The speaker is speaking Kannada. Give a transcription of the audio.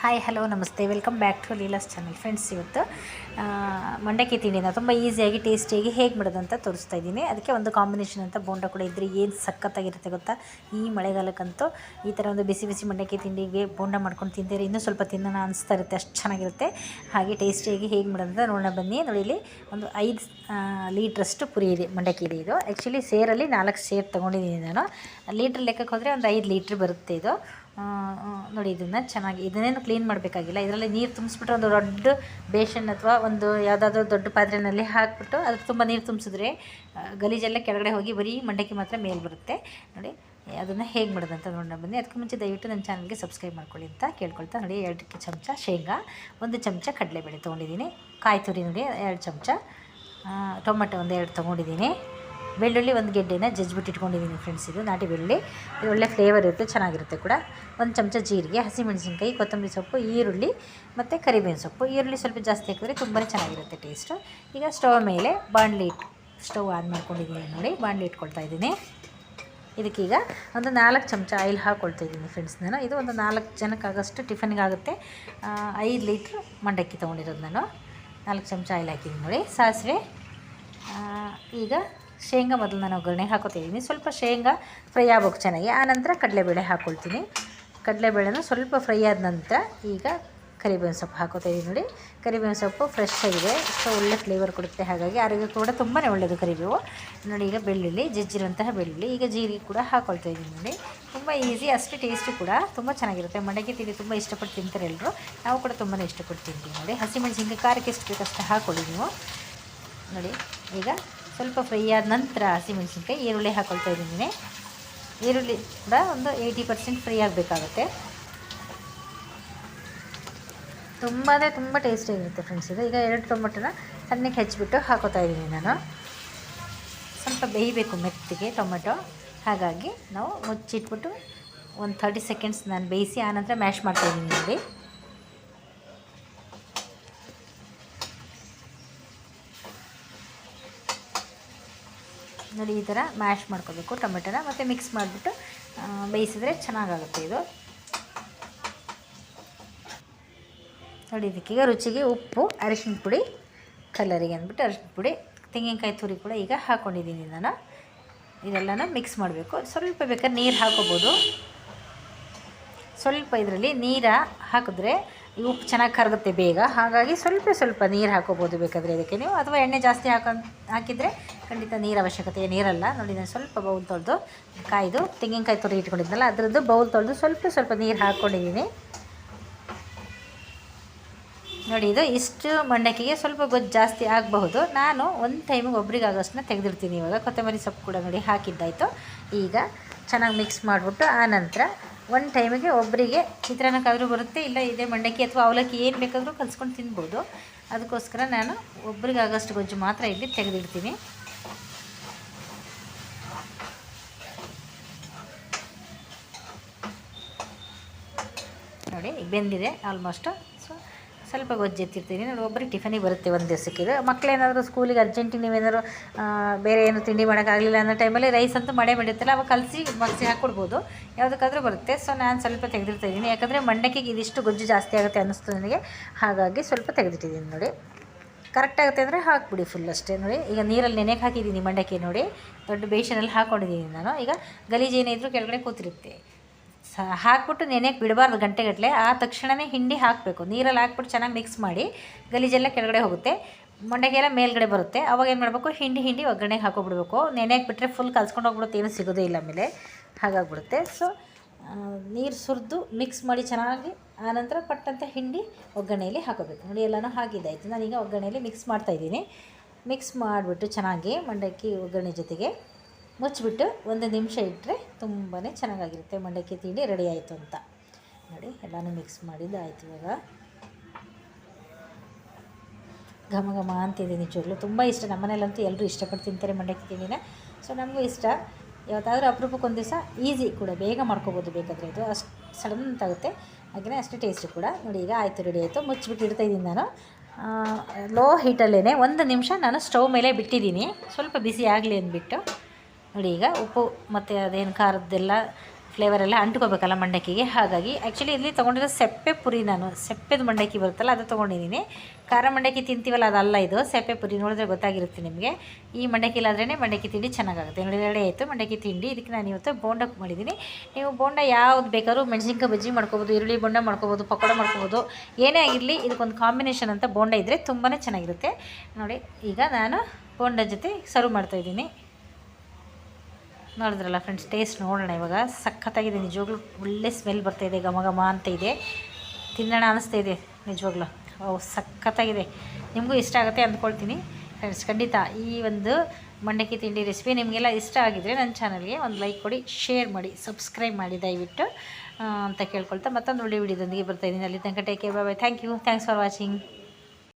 ಹಾಯ್ ಹಲೋ ನಮಸ್ತೆ. Welcome back to Leela's channel friends ಇವತ್ತು ಮಂಡಕ್ಕಿ ತಿಂಡಿನ ತುಂಬ ಈಸಿಯಾಗಿ ಟೇಸ್ಟಿಯಾಗಿ ಹೇಗೆ ಮಾಡೋದು ಅಂತ ತೋರಿಸ್ತಾ ಇದ್ದೀನಿ. ಅದಕ್ಕೆ ಒಂದು ಕಾಂಬಿನೇಷನ್ ಅಂತ ಬೋಂಡ ಕೂಡ ಇದ್ದರೆ ಏನು ಸಖತ್ತಾಗಿರುತ್ತೆ ಗೊತ್ತಾ? ಈ ಮಳೆಗಾಲಕ್ಕಂತೂ ಈ ಥರ ಒಂದು ಬಿಸಿ ಬಿಸಿ ಮಂಡಕ್ಕಿ ತಿಂಡಿಗೆ ಬೋಂಡ ಮಾಡ್ಕೊಂಡು ತಿಂದರೆ ಇನ್ನೂ ಸ್ವಲ್ಪ ತಿನ್ನೋಣ ಅನಿಸ್ತಾ ಇರುತ್ತೆ, ಅಷ್ಟು ಚೆನ್ನಾಗಿರುತ್ತೆ. ಹಾಗೆ ಟೇಸ್ಟಿಯಾಗಿ ಹೇಗೆ ಮಾಡೋದು ಅಂತ ನೋಡೋಣ ಬನ್ನಿ. ನೋಡಿ, ಇಲ್ಲಿ ಒಂದು ಐದು ಲೀಟ್ರಷ್ಟು ಪುರಿ ಇದೆ, ಮಂಡಕ್ಕಿ ಇದೆ ಇದು. ಆ್ಯಕ್ಚುಲಿ ಸೇರಲ್ಲಿ ನಾಲ್ಕು ಸೇರ್ ತೊಗೊಂಡಿದ್ದೀನಿ ನಾನು. ಲೀಟ್ರ್ ಲೆಕ್ಕಕ್ಕೆ ಹೋದರೆ ಒಂದು ಐದು ಲೀಟ್ರ್ ಬರುತ್ತೆ ಇದು. ನೋಡಿ, ಇದನ್ನು ಚೆನ್ನಾಗಿ, ಇದನ್ನೇನು ಕ್ಲೀನ್ ಮಾಡಬೇಕಾಗಿಲ್ಲ. ಇದರಲ್ಲಿ ನೀರು ತುಂಬಿಸ್ಬಿಟ್ರೆ ಒಂದು ದೊಡ್ಡ ಬೇಷನ್ ಅಥವಾ ಒಂದು ಯಾವುದಾದ್ರೂ ದೊಡ್ಡ ಪಾತ್ರೆಯಲ್ಲಿ ಹಾಕ್ಬಿಟ್ಟು ಅದಕ್ಕೆ ತುಂಬ ನೀರು ತುಂಬಿಸಿದ್ರೆ ಗಲೀಜೆಲ್ಲ ಕೆಳಗಡೆ ಹೋಗಿ ಬರೀ ಮಂಡಕ್ಕಿ ಮಾತ್ರ ಮೇಲೆ ಬರುತ್ತೆ. ನೋಡಿ, ಅದನ್ನು ಹೇಗೆ ಮಾಡೋದಂತ ನೋಡೋಣ ಬನ್ನಿ. ಅದಕ್ಕೆ ಮುಂಚೆ ದಯವಿಟ್ಟು ನನ್ನ ಚಾನಲ್ಗೆ ಸಬ್ಸ್ಕ್ರೈಬ್ ಮಾಡ್ಕೊಳ್ಳಿ ಅಂತ ಕೇಳ್ಕೊಳ್ತಾ ನೋಡಿ. ಎರಡು ಚಮಚ ಶೇಂಗಾ, ಒಂದು ಚಮಚ ಕಡಲೆಬೇಳೆ ತೊಗೊಂಡಿದ್ದೀನಿ. ಕಾಯಿ ತುರಿ ನೋಡಿ, ಎರಡು ಚಮಚ. ಟೊಮೆಟೊ ಒಂದು ಎರಡು ತೊಗೊಂಡಿದ್ದೀನಿ. ಬೆಳ್ಳುಳ್ಳಿ ಒಂದು ಗೆಡ್ಡೆನ ಜಜ್ಬಿಟ್ಟು ಇಟ್ಕೊಂಡಿದ್ದೀನಿ ಫ್ರೆಂಡ್ಸ್ ಇದು ನಾಟಿ ಬೆಳ್ಳಿ ಇದು ಒಳ್ಳೆ ಫ್ಲೇವರ್ ಇರುತ್ತೆ, ಚೆನ್ನಾಗಿರುತ್ತೆ ಕೂಡ. ಒಂದು ಚಮಚ ಜೀರಿಗೆ, ಹಸಿಮೆಣಸಿನ್ಕಾಯಿ, ಕೊತ್ತಂಬರಿ ಸೊಪ್ಪು, ಈರುಳ್ಳಿ ಮತ್ತು ಕರಿಬೇವಿನ ಸೊಪ್ಪು. ಈರುಳ್ಳಿ ಸ್ವಲ್ಪ ಜಾಸ್ತಿ ಹಾಕಿದ್ರೆ ತುಂಬ ಚೆನ್ನಾಗಿರುತ್ತೆ ಟೇಸ್ಟು ಈಗ ಸ್ಟವ್ ಮೇಲೆ ಬಾಣಲಿ ಸ್ಟವ್ ಆನ್ ಮಾಡ್ಕೊಂಡಿದ್ದೀನಿ ನೋಡಿ, ಬಾಣಲಿ ಇಟ್ಕೊಳ್ತಾ ಇದ್ದೀನಿ. ಇದಕ್ಕೀಗ ಒಂದು ನಾಲ್ಕು ಚಮಚ ಆಯಿಲ್ ಹಾಕ್ಕೊಳ್ತಾ ಇದ್ದೀನಿ ಫ್ರೆಂಡ್ಸ್ ನಾನು. ಇದು ಒಂದು ನಾಲ್ಕು ಜನಕ್ಕಾಗಷ್ಟು ಟಿಫನ್ಗಾಗುತ್ತೆ ಐದು ಲೀಟ್ರ್ ಮಂಡಕ್ಕಿ ತೊಗೊಂಡಿರೋದು ನಾನು. ನಾಲ್ಕು ಚಮಚ ಆಯಿಲ್ ಹಾಕಿದ್ದೀನಿ ನೋಡಿ. ಸಾಸಿವೆ ಈಗ ಶೇಂಗಾ ಮೊದಲು ನಾನು ಒಗ್ಗರಣೆ ಹಾಕೋತಿದ್ದೀನಿ ಸ್ವಲ್ಪ ಶೇಂಗಾ ಫ್ರೈ ಆಗ್ಬೇಕು ಚೆನ್ನಾಗಿ. ಆನಂತರ ಕಡಲೆಬೇಳೆ ಹಾಕ್ಕೊಳ್ತೀನಿ ಕಡಲೆಬೇಳೆನ ಸ್ವಲ್ಪ ಫ್ರೈ ಆದ ನಂತರ ಈಗ ಕರಿಬೇವಿನ ಸೊಪ್ಪು ಹಾಕೋತಾ ಇದ್ದೀನಿ ನೋಡಿ. ಕರಿಬೇವಿನ ಸೊಪ್ಪು ಫ್ರೆಶ್ ಆಗಿದೆ. ಸೊ ಒಳ್ಳೆ ಫ್ಲೇವರ್ ಕೊಡುತ್ತೆ. ಹಾಗಾಗಿ ಆರೋಗ್ಯ ಕೂಡ ತುಂಬಾ ಒಳ್ಳೆಯದು ಕರಿಬೇವು. ನೋಡಿ ಈಗ ಬೆಳ್ಳುಳ್ಳಿ, ಜಜ್ಜಿರುವಂತಹ ಬೆಳ್ಳುಳ್ಳಿ. ಈಗ ಜೀರಿಗೆ ಕೂಡ ಹಾಕೊಳ್ತಾ ಇದ್ದೀನಿ ನೋಡಿ. ತುಂಬ ಈಸಿ ಅಷ್ಟೇ ಟೇಸ್ಟು ಕೂಡ ತುಂಬ ಚೆನ್ನಾಗಿರುತ್ತೆ. ಮಂಡಕ್ಕಿ ತಿಂಡಿ ತುಂಬ ಇಷ್ಟಪಟ್ಟು ತಿಂತಾರೆ ಎಲ್ಲರೂ ನಾವು ಕೂಡ ತುಂಬಾ ಇಷ್ಟಪಟ್ಟು ತಿಂತೀವಿ ನೋಡಿ. ಹಸಿಮೆಣಸಿನ್ಕಾಯಿ ಖಾರಕ್ಕೆ ಎಷ್ಟು ಬೇಕಷ್ಟು ಹಾಕ್ಕೊಳ್ಳಿ ನೀವು. ನೋಡಿ, ಈಗ ಸ್ವಲ್ಪ ಫ್ರೈ ಆದ ನಂತರ ಹಸಿಮೆಣಸಿನ್ಕಾಯಿ, ಈರುಳ್ಳಿ ಹಾಕ್ಕೊಳ್ತಾ ಇದ್ದೀನಿ. ಈರುಳ್ಳಿ ಕೂಡ ಒಂದು ಏಯ್ಟಿ ಪರ್ಸೆಂಟ್ ಫ್ರೈ ಆಗಬೇಕಾಗುತ್ತೆ. ತುಂಬಾ ತುಂಬ ಟೇಸ್ಟಿಯಾಗಿರುತ್ತೆ ಫ್ರೆಂಡ್ಸ್ ಇದು. ಈಗ ಎರಡು ಟೊಮೊಟೊನ ಸಣ್ಣಕ್ಕೆ ಹೆಚ್ಚಿಬಿಟ್ಟು ಹಾಕೋತಾ ಇದ್ದೀನಿ ನಾನು. ಸ್ವಲ್ಪ ಬೇಯಬೇಕು ಮೆತ್ತಿಗೆ ಟೊಮೆಟೊ. ಹಾಗಾಗಿ ನಾವು ಮುಚ್ಚಿಟ್ಬಿಟ್ಟು ಒಂದು ತರ್ಟಿ ಸೆಕೆಂಡ್ಸ್ ನಾನು ಬೇಯಿಸಿ ಆನಂತರ ಮ್ಯಾಶ್ ಮಾಡ್ತಾಯಿದ್ದೀನಿ ನೋಡಿ ನೋಡಿ, ಈ ಥರ ಮ್ಯಾಶ್ ಮಾಡ್ಕೋಬೇಕು, ಟೊಮೆಟೊನ ಮತ್ತು ಮಿಕ್ಸ್ ಮಾಡಿಬಿಟ್ಟು ಬೇಯಿಸಿದ್ರೆ ಚೆನ್ನಾಗಾಗುತ್ತೆ ಇದು. ನೋಡಿ, ಇದಕ್ಕೀಗ ರುಚಿಗೆ ಉಪ್ಪು, ಅರಿಶಿನ ಪುಡಿ ಕಲರಿಗೆ ಅಂದ್ಬಿಟ್ಟು ಅರಿಶಿನ ಪುಡಿ, ತೆಂಗಿನಕಾಯಿ ತುರಿ ಕೂಡ ಈಗ ಹಾಕ್ಕೊಂಡಿದ್ದೀನಿ ನಾನು. ಇದೆಲ್ಲನೂ ಮಿಕ್ಸ್ ಮಾಡಬೇಕು. ಸ್ವಲ್ಪ ಬೇಕಾದ್ರೆ ನೀರು ಹಾಕೋಬೋದು. ಸ್ವಲ್ಪ ಇದರಲ್ಲಿ ನೀರು ಹಾಕಿದ್ರೆ ಉಪ್ಪು ಚೆನ್ನಾಗಿ ಕರಗುತ್ತೆ ಬೇಗ. ಹಾಗಾಗಿ ಸ್ವಲ್ಪ ಸ್ವಲ್ಪ ನೀರು ಹಾಕೋಬೋದು ಬೇಕಾದರೆ ಇದಕ್ಕೆ ನೀವು. ಅಥವಾ ಎಣ್ಣೆ ಜಾಸ್ತಿ ಹಾಕೋ ಹಾಕಿದರೆ ಖಂಡಿತ ನೀರು ಅವಶ್ಯಕತೆ ನೀರಲ್ಲ. ನೋಡಿ ನಾನು ಸ್ವಲ್ಪ ಬೌಲ್ ತೊಳೆದು ಕಾಯ್ದು ತೆಂಗಿನಕಾಯಿ ತುರಿ ಇಟ್ಕೊಂಡಿದ್ನಲ್ಲ ಅದರದ್ದು ಬೌಲ್ ತೊಳೆದು ಸ್ವಲ್ಪ ಸ್ವಲ್ಪ ನೀರು ಹಾಕ್ಕೊಂಡಿದ್ದೀನಿ ನೋಡಿ, ಇದು ಇಷ್ಟು ಮಂಡಕ್ಕಿಗೆ ಸ್ವಲ್ಪ ಗೊಜ್ಜು ಜಾಸ್ತಿ ಆಗಬಹುದು. ನಾನು ಒಂದು ಟೈಮಿಗೆ ಒಬ್ರಿಗೆ ಆಗೋಷ್ಟನ್ನ ತೆಗೆದಿಡ್ತೀನಿ ಇವಾಗ. ಕೊತ್ತಂಬರಿ ಸೊಪ್ಪು ಕೂಡ ನೋಡಿ ಹಾಕಿದ್ದಾಯಿತು. ಈಗ ಚೆನ್ನಾಗಿ ಮಿಕ್ಸ್ ಮಾಡಿಬಿಟ್ಟು ಆ ನಂತರ ಒಂದು ಟೈಮಿಗೆ ಒಬ್ಬರಿಗೆ ಚಿತ್ರಾನ್ನಕ್ಕಾದರೂ ಬರುತ್ತೆ, ಇಲ್ಲ ಇದೇ ಮಂಡಕ್ಕಿ ಅಥವಾ ಅವಲಕ್ಕಿ ಏನು ಬೇಕಾದರೂ ಕಲಿಸ್ಕೊಂಡು ತಿನ್ಬೋದು. ಅದಕ್ಕೋಸ್ಕರ ನಾನು ಒಬ್ರಿಗೆ ಆಗೋಷ್ಟು ಗೊಜ್ಜು ಮಾತ್ರ ಇಲ್ಲಿ ತೆಗೆದಿಡ್ತೀನಿ. ನೋಡಿ, ಈಗ ಬೆಂದಿದೆ ಆಲ್ಮೋಸ್ಟು ಸೊ ಸ್ವಲ್ಪ ಗೊಜ್ಜು ಎತ್ತಿರ್ತೀನಿ ನೋಡಿ ಒಬ್ಬರಿಗೆ ಟಿಫನಿಗೆ ಬರುತ್ತೆ ಒಂದು ದಿವಸಕ್ಕೆ. ಇದು ಮಕ್ಕಳೇನಾದರೂ ಸ್ಕೂಲಿಗೆ ಅರ್ಜೆಂಟಿಗೆ ನೀವೇನಾದ್ರು ಬೇರೆ ಏನು ತಿಂಡಿ ಮಾಡೋಕ್ಕಾಗಲಿಲ್ಲ ಅನ್ನೋ ಟೈಮಲ್ಲಿ ರೈಸ್ ಅಂತೂ ಮಡೆ ಮಾಡಿರ್ತಲ್ಲ ಅವಾಗ ಕಲಸಿ ಮಗ್ಸಿ ಹಾಕ್ಕೊಡ್ಬೋದು ಯಾವುದಕ್ಕಾದ್ರೂ ಬರುತ್ತೆ. ಸೊ ನಾನು ಸ್ವಲ್ಪ ತೆಗೆದಿರ್ತಾ ಇದ್ದೀನಿ. ಯಾಕಂದರೆ ಮಂಡಕ್ಕಿಗೆ ಇದಿಷ್ಟು ಗೊಜ್ಜು ಜಾಸ್ತಿ ಆಗುತ್ತೆ ಅನ್ನಿಸ್ತು ನನಗೆ. ಹಾಗಾಗಿ ಸ್ವಲ್ಪ ತೆಗೆದಿಟ್ಟಿದ್ದೀನಿ ನೋಡಿ. ಕರೆಕ್ಟ್ ಆಗುತ್ತೆ ಅಂದರೆ ಹಾಕ್ಬಿಡಿ ಫುಲ್ ಅಷ್ಟೇ ನೋಡಿ. ಈಗ ನೀರಲ್ಲಿ ನೆನೆಗೆ ಹಾಕಿದ್ದೀನಿ ಮಂಡಕ್ಕಿ ನೋಡಿ. ದೊಡ್ಡ ಬೇಷನಲ್ಲಿ ಹಾಕ್ಕೊಂಡಿದ್ದೀನಿ ನಾನು. ಈಗ ಗಲೀಜು ಏನೇ ಇದ್ರೂ ಕೆಳಗಡೆ ಕೂತಿರುತ್ತೆ. ಹಾಕ್ಬಿಟ್ಟು ನೆನೆಯಕ್ಕೆ ಬಿಡಬಾರ್ದು ಗಂಟೆಗಟ್ಟಲೆ ಆ ತಕ್ಷಣವೇ ಹಿಂಡಿ ಹಾಕಬೇಕು. ನೀರಲ್ಲಿ ಹಾಕ್ಬಿಟ್ಟು ಚೆನ್ನಾಗಿ ಮಿಕ್ಸ್ ಮಾಡಿ ಗಲೀಜೆಲ್ಲ ಕೆಳಗಡೆ ಹೋಗುತ್ತೆ. ಮೊಂಡೆಗೆಲ್ಲ ಮೇಲ್ಗಡೆ ಬರುತ್ತೆ. ಅವಾಗ ಏನು ಮಾಡಬೇಕು? ಹಿಂಡಿ ಹಿಂಡಿ ಒಗ್ಗರಣೆಗೆ ಹಾಕೋಬಿಡ್ಬೇಕು. ನೆನೆಯಕ್ಕೆ ಬಿಟ್ಟರೆ ಫುಲ್ ಕಲ್ಸ್ಕೊಂಡು ಹೋಗ್ಬಿಡುತ್ತೆ ಏನೂ ಸಿಗೋದೇ ಇಲ್ಲ ಆಮೇಲೆ. ಹಾಗಾಗ್ಬಿಡುತ್ತೆ. ಸೊ ನೀರು ಸುರಿದು ಮಿಕ್ಸ್ ಮಾಡಿ ಚೆನ್ನಾಗಿ ಆನಂತರ ಪಟ್ಟಂತ ಹಿಂಡಿ ಒಗ್ಗರಣೆಯಲ್ಲಿ ಹಾಕೋಬೇಕು. ನೋಡಿ, ಎಲ್ಲನೂ ಹಾಕಿದ್ದಾಯಿತು ನಾನೀಗ ಒಗ್ಗರಣೆಯಲ್ಲಿ ಮಿಕ್ಸ್ ಮಾಡ್ತಾಯಿದ್ದೀನಿ ಮಿಕ್ಸ್ ಮಾಡಿಬಿಟ್ಟು ಚೆನ್ನಾಗಿ ಮಂಡಕ್ಕಿ ಒಗ್ಗರಣೆ ಜೊತೆಗೆ ಮುಚ್ಚಿಬಿಟ್ಟು ಒಂದು ನಿಮಿಷ ಇಟ್ಟರೆ ತುಂಬಾ ಚೆನ್ನಾಗಾಗಿರುತ್ತೆ. ಮಂಡಕ್ಕಿ ತಿಂಡಿ ರೆಡಿ ಆಯಿತು ಅಂತ. ನೋಡಿ, ಎಲ್ಲನೂ ಮಿಕ್ಸ್ ಮಾಡಿದ್ದು ಆಯಿತು ಇವಾಗ. ಘಮ ಘಮ ಅಂತಿದೆ ನಿಜವಾಗ್ಲೂ. ತುಂಬ ಇಷ್ಟ. ನಮ್ಮನೇಲಂತೂ ಎಲ್ಲರೂ ಇಷ್ಟಪಟ್ಟು ತಿಂತಾರೆ ಮಂಡಕ್ಕಿ ತಿಂಡಿನ. ಸೊ ನಮಗೂ ಇಷ್ಟ. ಯಾವತ್ತಾದ್ರೂ ಅಪರೂಪಕ್ಕೆ ಒಂದು ದಿವಸ ಈಸಿ ಕೂಡ, ಬೇಗ ಮಾಡ್ಕೋಬೋದು ಬೇಕಾದರೆ ಇದು ಅಷ್ಟು ಸಡನ್ ಅಂತಾಗುತ್ತೆ ಹಾಗೆಯೇ ಅಷ್ಟು ಟೇಸ್ಟ್ ಕೂಡ. ನೋಡಿ, ಈಗ ಆಯಿತು ರೆಡಿ ಆಯಿತು. ಮುಚ್ಚಿಬಿಟ್ಟು ಇಡ್ತಾ ಇದ್ದೀನಿ ನಾನು. ಲೋ ಹೀಟಲ್ಲೇ ಒಂದು ನಿಮಿಷ ನಾನು ಸ್ಟವ್ ಮೇಲೆ ಬಿಟ್ಟಿದ್ದೀನಿ. ಸ್ವಲ್ಪ ಬಿಸಿ ಆಗಲಿ ಅಂದ್ಬಿಟ್ಟು. ನೋಡಿ ಈಗ ಉಪ್ಪು ಮತ್ತು ಅದೇನು ಖಾರದ್ದೆಲ್ಲ ಫ್ಲೇವರ್ ಎಲ್ಲ ಅಂಟ್ಕೋಬೇಕಲ್ಲ ಮಂಡಕ್ಕಿಗೆ. ಹಾಗಾಗಿ ಆ್ಯಕ್ಚುಲಿ ಇಲ್ಲಿ ತೊಗೊಂಡಿರೋ ಸೆಪ್ಪೆ ಪುರಿ ನಾನು. ಸೆಪ್ಪೆದು ಮಂಡಕ್ಕಿ ಬರುತ್ತಲ್ಲ ಅದು ತೊಗೊಂಡಿದ್ದೀನಿ. ಖಾರ ಮಂಡಕ್ಕಿ ತಿಂತೀವಲ್ಲ, ಅದಲ್ಲ ಇದು. ಸೆಪ್ಪೆ ಪುರಿ ನೋಡಿದ್ರೆ ಗೊತ್ತಾಗಿರುತ್ತೆ ನಿಮಗೆ. ಈ ಮಂಡಕ್ಕಿ ಇಲ್ಲಾದ್ರೇ ಮಂಡಕ್ಕಿ ತಿಂಡಿ ಚೆನ್ನಾಗಾಗುತ್ತೆ. ನೋಡಿ ರೆಡಿ ಆಯಿತು. ಮಂಡಕ್ಕಿ ತಿಂಡಿ. ಇದಕ್ಕೆ ನಾನು ಇವತ್ತು ಬೋಂಡಕ್ಕೆ ಮಾಡಿದ್ದೀನಿ. ನೀವು ಬೋಂಡ ಯಾವ್ದು ಬೇಕಾದ್ರೂ ಮೆಣಸಿನ್ಕಾಯಿ ಬಜ್ಜಿ ಮಾಡ್ಕೋಬೋದು, ಈರುಳ್ಳಿ ಬೋಂಡ ಮಾಡ್ಕೋಬೋದು, ಪಕೋಡ ಮಾಡ್ಕೋಬೋದು. ಏನೇ ಆಗಿರಲಿ, ಇದಕ್ಕೊಂದು ಕಾಂಬಿನೇಷನ್ ಅಂತ ಬೋಂಡ ಇದ್ದರೆ ತುಂಬಾ ಚೆನ್ನಾಗಿರುತ್ತೆ. ನೋಡಿ, ಈಗ ನಾನು ಬೋಂಡ ಜೊತೆ ಸರ್ವ್ ಮಾಡ್ತಾಯಿದ್ದೀನಿ ನೋಡಿದ್ರಲ್ಲ ಫ್ರೆಂಡ್ಸ್ ಟೇಸ್ಟ್ ನೋಡೋಣ ಇವಾಗ. ಸಖತ್ತಾಗಿದೆ, ನಿಜವಾಗ್ಲೂ ಒಳ್ಳೆ ಸ್ಮೆಲ್ ಬರ್ತಾಯಿದೆ ಘಮ ಘಮ ಅಂತ ಇದೆ. ತಿನ್ನೋಣ ಅನಿಸ್ತಾ ಇದೆ ನಿಜವಾಗ್ಲೂ. ಓ, ಸಖತ್ತಾಗಿದೆ. ನಿಮಗೂ ಇಷ್ಟ ಆಗುತ್ತೆ ಅಂದ್ಕೊಳ್ತೀನಿ. ಫ್ರೆಂಡ್ಸ್ ಖಂಡಿತ ಈ ಒಂದು ಮಂಡಕ್ಕಿ ತಿಂಡಿ ರೆಸಿಪಿ ನಿಮಗೆಲ್ಲ ಇಷ್ಟ ಆಗಿದರೆ ನನ್ನ ಚಾನಲ್ಗೆ ಒಂದು ಲೈಕ್ ಕೊಡಿ ಶೇರ್ ಮಾಡಿ ಸಬ್ಸ್ಕ್ರೈಬ್ ಮಾಡಿ ದಯವಿಟ್ಟು ಅಂತ ಕೇಳ್ಕೊಳ್ತಾ ಮತ್ತೊಂದು ಒಳ್ಳೆ ವಿಡಿಯೋದೊಂದಿಗೆ ಬರ್ತಾಯಿದ್ದೀನಿ ಅಲ್ಲಿ ತನಕ take care bye thank you thanks for watching